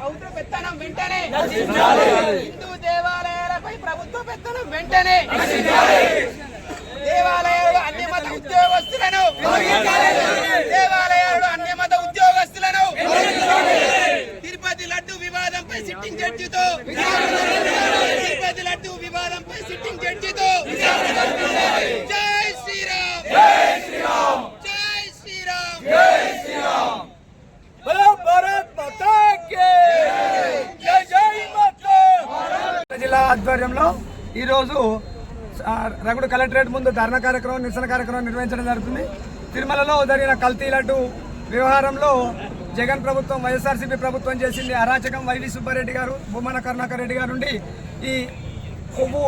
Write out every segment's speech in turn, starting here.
ప్రభుత్వ పె- ప్రభుత్వ పెత్తనం వెంటనే హిందూ దేవాలయాలపై ప్రభుత్వ పెత్తనం వెంటనే దేవాలయాలు అన్ని మత ఉద్యోగస్తులను. దేవాలయాలు అన్ని మత ఉద్యోగస్తులను. తిరుపతి లడ్డు వివాదంపై సిట్టింగ్ జడ్జితో. తిరుపతి లడ్డు వివాదంపై సిట్టింగ్ జడ్జితో. ఆధ్వర్యంలో ఈరోజు రగుడు కలెక్టరేట్ ముందు ధర్నా కార్యక్రమం నిరసన కార్యక్రమం నిర్వహించడం జరుగుతుంది. తిరుమలలో జరిగిన కల్తీ లడ్డు వ్యవహారంలో జగన్ ప్రభుత్వం వైఎస్ఆర్సీపీ ప్రభుత్వం చేసింది అరాచకం. వైవి సుబ్బారెడ్డి గారు భూమన కరుణాకర్ రెడ్డి గారు నుండి ఈ కొవ్వు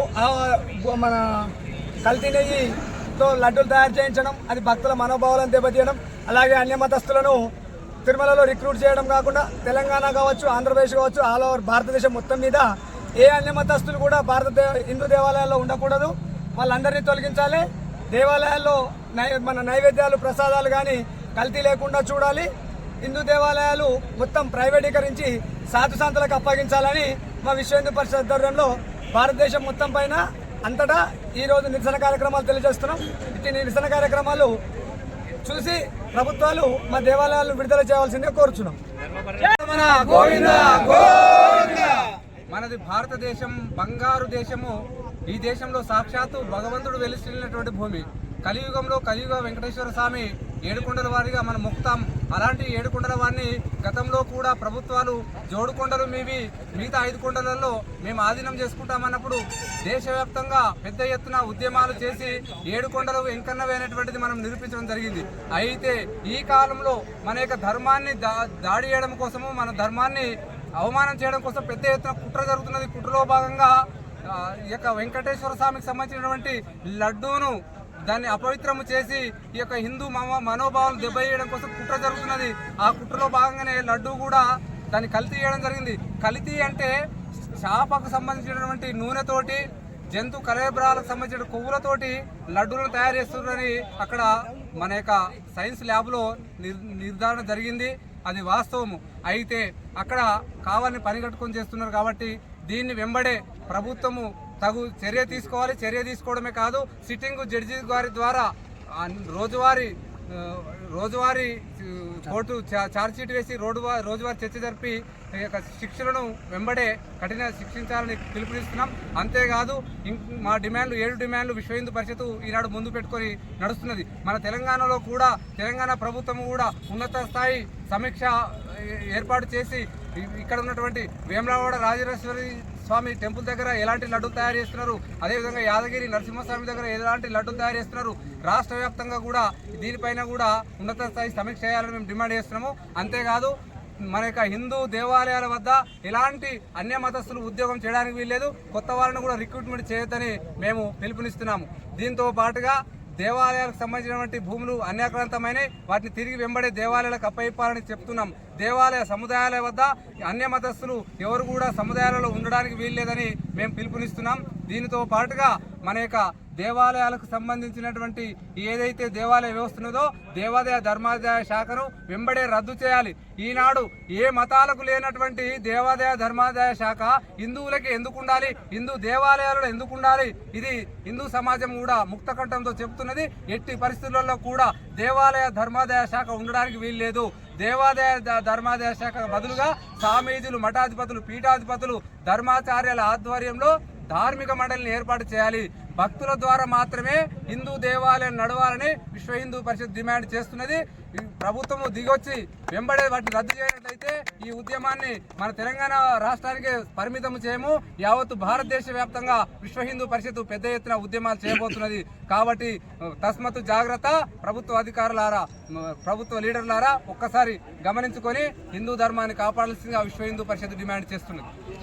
మన కల్తీ నెయ్యితో లడ్డూలు తయారు చేయించడం అది భక్తుల మనోభావాలను దెబ్బతీయడం అలాగే అన్య మతస్థులను తిరుమలలో రిక్రూట్ చేయడం కాకుండా తెలంగాణ కావచ్చు ఆంధ్రప్రదేశ్ కావచ్చు ఆల్ ఓవర్ భారతదేశం మొత్తం మీద ఏ అన్య మతస్థులు కూడా భారత హిందూ దేవాలయాల్లో ఉండకూడదు. వాళ్ళందరినీ తొలగించాలి. దేవాలయాల్లో నై మన నైవేద్యాలు ప్రసాదాలు కానీ కల్తీ లేకుండా చూడాలి. హిందూ దేవాలయాలు మొత్తం ప్రైవేటీకరించి సాధు సంతలకు అప్పగించాలని మా విశ్వ హిందూ పరిషత్ ఆధ్వర్యంలో భారతదేశం మొత్తం పైన అంతటా ఈరోజు నిరసన కార్యక్రమాలు తెలియజేస్తున్నాం. ఇట్టి నిరసన కార్యక్రమాలు చూసి ప్రభుత్వాలు మా దేవాలయాలను విడుదల చేయవలసిందే కోరుచున్నాం. మన గోవింద! మనది భారతదేశం బంగారు దేశము. ఈ దేశంలో సాక్షాత్తు భగవంతుడు వెలిసినటువంటి భూమి. కలియుగంలో కలియుగ వెంకటేశ్వర స్వామి ఏడుకొండల వారిగా మనం మొక్కుతాం అలాంటి ఏడుకొండల వారిని గతంలో కూడా ప్రభుత్వాలు జోడుకొండలు మీవి మిగతా ఐదు కొండలలో మేము ఆధీనం చేసుకుంటామన్నప్పుడు దేశవ్యాప్తంగా పెద్ద ఎత్తున ఉద్యమాలు చేసి ఏడుకొండలు వెంకన్నవైనటువంటిది మనం నిరూపించడం జరిగింది. అయితే ఈ కాలంలో మన యొక్క ధర్మాన్ని దా- దాడి చేయడం కోసము మన ధర్మాన్ని అవమానం చేయడం కోసం పెద్ద ఎత్తున కుట్ర జరుగుతున్నది. కుట్రలో భాగంగా ఈ యొక్క వెంకటేశ్వర స్వామికి సంబంధించినటువంటి లడ్డూను దాన్ని అపవిత్రము చేసి ఈ యొక్క హిందూ మమ మనోభావాలు దెబ్బేయడం కోసం కుట్ర జరుగుతున్నది. ఆ కుట్రలో భాగంగానే లడ్డూ కూడా దాన్ని కల్తీ చేయడం జరిగింది. కల్తీ అంటే చేపకు సంబంధించినటువంటి నూనెతోటి జంతు కలేబ్రాలకు సంబంధించిన కొవ్వులతోటి లడ్డూలను తయారు చేస్తున్నారని అక్కడ మన యొక్క సైన్స్ ల్యాబ్లో నిర్ నిర్ధారణ జరిగింది. అది వాస్తవము. అయితే అక్కడ కావాలని పనిగట్టుకొని చేస్తున్నారు కాబట్టి దీన్ని వెంబడే ప్రభుత్వము తగు చర్య తీసుకోవాలి. చర్య తీసుకోవడమే కాదు సిట్టింగ్ జడ్జి గారి ద్వారా రోజువారీ రోజువారీ కోర్టు చా- వేసి రోడ్డు రోజువారీ చర్చ జరిపి యొక్క శిక్షలను వెంబడే కఠిన శిక్షించాలని పిలుపునిస్తున్నాం. అంతేకాదు ఇం- మా డిమాండ్లు ఏడు డిమాండ్లు విశ్వ హిందూ పరిషత్ ఈనాడు ముందు పెట్టుకొని నడుస్తున్నది. మన తెలంగాణలో కూడా తెలంగాణ ప్రభుత్వం కూడా ఉన్నత స్థాయి సమీక్ష ఏ- ఏర్పాటు చేసి ఇక్కడ ఉన్నటువంటి వేమలవాడ రాజరాజేశ్వరి స్వామి టెంపుల్ దగ్గర ఎలాంటి లడ్డు తయారు చేస్తున్నారు? అదేవిధంగా యాదగిరి నరసింహస్వామి దగ్గర ఎలాంటి లడ్డు తయారు చేస్తున్నారు? రాష్ట్ర వ్యాప్తంగా కూడా దీనిపైన కూడా ఉన్నత స్థాయి సమీక్ష చేయాలని మేము డిమాండ్ చేస్తున్నాము. అంతేకాదు మన యొక్క హిందూ దేవాలయాల వద్ద ఎలాంటి అన్య మతస్థులు ఉద్యోగం చేయడానికి వీల్లేదు. కొత్త వారిని కూడా రిక్రూట్మెంట్ చేయొద్దని మేము పిలుపునిస్తున్నాము. దీంతో పాటుగా దేవాలయాలకు సంబంధించినటువంటి భూములు అన్యాక్రాంతమైనవి వాటిని తిరిగి వెంబడే దేవాలయాలకు అప్పయిపాలని చెప్తున్నాం. దేవాలయ సముదాయాల వద్ద అన్య మతస్థులు ఎవరు కూడా సముదాయాలలో ఉండడానికి వీల్లేదని మేము పిలుపునిస్తున్నాం. దీనితో పాటుగా మన యొక్క దేవాలయాలకు సంబంధించినటువంటి ఏదైతే దేవాలయ వ్యవస్థ ఉన్నదో దేవాదాయ ధర్మాదాయ శాఖను వెంబడే రద్దు చేయాలి. ఈనాడు ఏ మతాలకు లేనటువంటి దేవాదాయ ధర్మాదాయ శాఖ హిందువులకి ఎందుకు ఉండాలి? హిందూ దేవాలయాలలో ఎందుకు ఉండాలి? ఇది హిందూ సమాజం కూడా ముక్తకంఠంతో చెబుతున్నది. ఎట్టి పరిస్థితులలో కూడా దేవాలయ ధర్మాదాయ శాఖ ఉండడానికి వీల్లేదు. దేవాదాయ ధర్మాదాయ శాఖ బదులుగా స్వామీజులు మఠాధిపతులు పీఠాధిపతులు ధర్మాచార్యాల ఆధ్వర్యంలో ధార్మిక మండలిని ఏర్పాటు చేయాలి. భక్తుల ద్వారా మాత్రమే హిందూ దేవాలయం నడవాలని విశ్వ హిందూ పరిషత్ డిమాండ్ చేస్తున్నది. ప్రభుత్వము దిగొచ్చి వెంబడే వాటిని రద్దు చేయనట్లయితే ఈ ఉద్యమాన్ని మన తెలంగాణ రాష్ట్రానికి పరిమితం చేయము. యావత్తు భారతదేశ వ్యాప్తంగా విశ్వ హిందూ పరిషత్ పెద్ద ఎత్తున ఉద్యమాలు చేయబోతున్నది. కాబట్టి తస్మత్తు జాగ్రత్త ప్రభుత్వ అధికారులారా ప్రభుత్వ లీడర్లారా ఒక్కసారి గమనించుకొని హిందూ ధర్మాన్ని కాపాడాల్సిందిగా విశ్వ హిందూ పరిషత్ డిమాండ్ చేస్తున్నది.